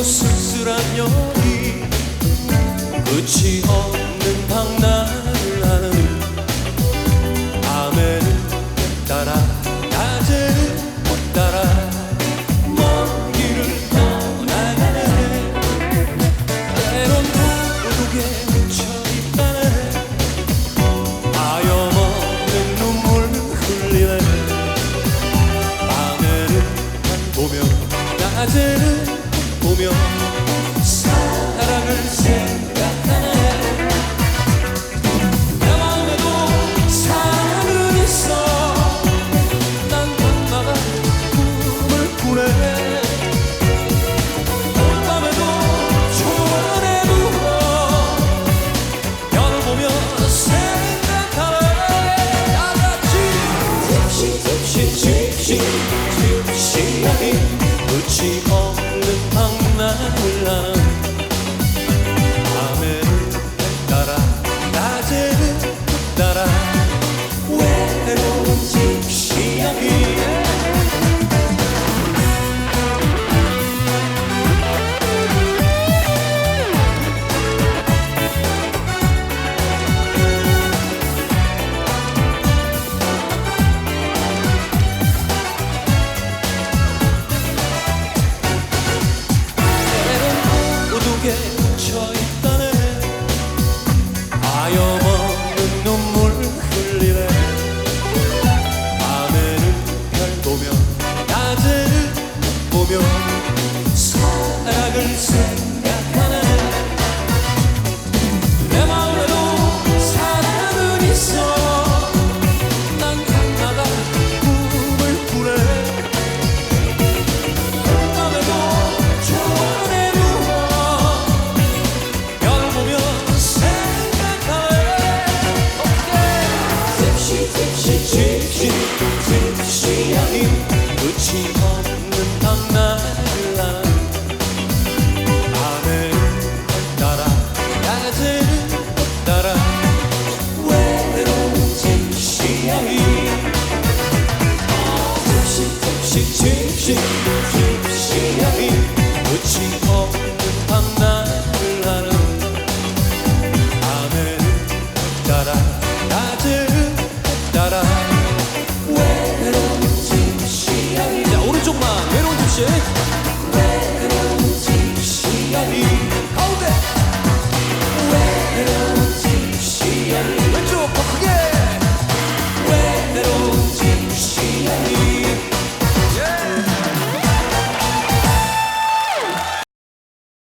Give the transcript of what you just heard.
춥고 쓸쓸한 여기 끝이 없는 방랑을 하는 밤에는 따라 낮에는 못 따라 먼 길을 떠나가네. 때론 우두게 묻혀있다네. 하염없는 눈물 흘리네. 밤에는 난 보며 낮에는 보며 사랑을 하염없는 눈물 흘리네. 밤에는 별 보며 낮에는 보며 사랑을 생 She